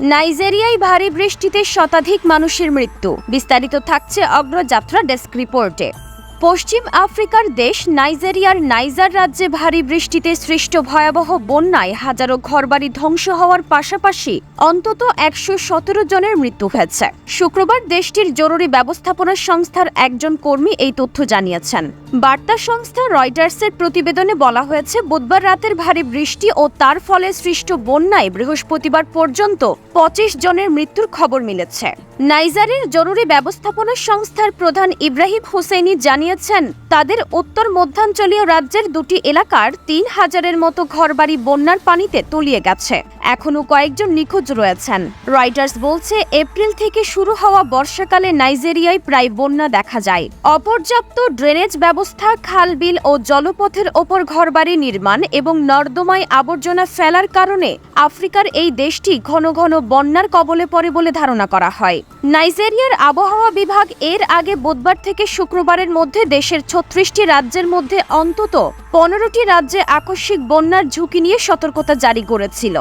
নাইজেরিয়ায় ভারী বৃষ্টিতে শতাধিক মানুষের মৃত্যু। বিস্তারিত থাকছে অগ্রযাত্রা ডেস্ক রিপোর্টে। পশ্চিম আফ্রিকার দেশ নাইজেরিয়ার নাইজার রাজ্যে ভারী বৃষ্টিতে সৃষ্ট ভয়াবহ বন্যায় হাজারো ঘরবাড়ি ধ্বংস হওয়ার পাশাপাশি অন্তত একশো সতেরো জনের মৃত্যু হয়েছে। শুক্রবার দেশটির জরুরি ব্যবস্থাপনা সংস্থার একজন কর্মী এই তথ্য জানিয়েছেন। বার্তা সংস্থা রয়টার্সের প্রতিবেদনে বলা হয়েছে, বুধবার রাতের ভারী বৃষ্টি ও তার ফলে সৃষ্ট বন্যায় বৃহস্পতিবার পর্যন্ত পঁচিশ জনের মৃত্যুর খবর মিলেছে। নাইজারের জরুরি ব্যবস্থাপনা সংস্থার প্রধান ইব্রাহিম হুসেইনি জানিয়েছেন, তাদের উত্তর মধ্যাঞ্চলীয় রাজ্যের দুটি এলাকার তিন হাজারের মতো ঘরবাড়ি বন্যার পানিতে তলিয়ে গেছে। এখনও কয়েকজন নিখোঁজ রয়েছেন। রয়টার্স বলছে, এপ্রিল থেকে শুরু হওয়া বর্ষাকালে নাইজেরিয়ায় প্রায় বন্যা দেখা যায়। অপর্যাপ্ত ড্রেনেজ ব্যবস্থা, খাল বিল ও জলপথের ওপর ঘরবাড়ি নির্মাণ এবং নর্দমায় আবর্জনা ফেলার কারণে আফ্রিকার এই দেশটি ঘন ঘন বন্যার কবলে পড়ে বলে ধারণা করা হয়। নাইজেরিয়ার আবহাওয়া বিভাগ এর আগে বুধবার থেকে শুক্রবারের মধ্যে দেশের ছত্রিশটি রাজ্যের মধ্যে অন্তত পনেরোটি রাজ্যে আকস্মিক বন্যার ঝুঁকি নিয়ে সতর্কতা জারি করেছিল।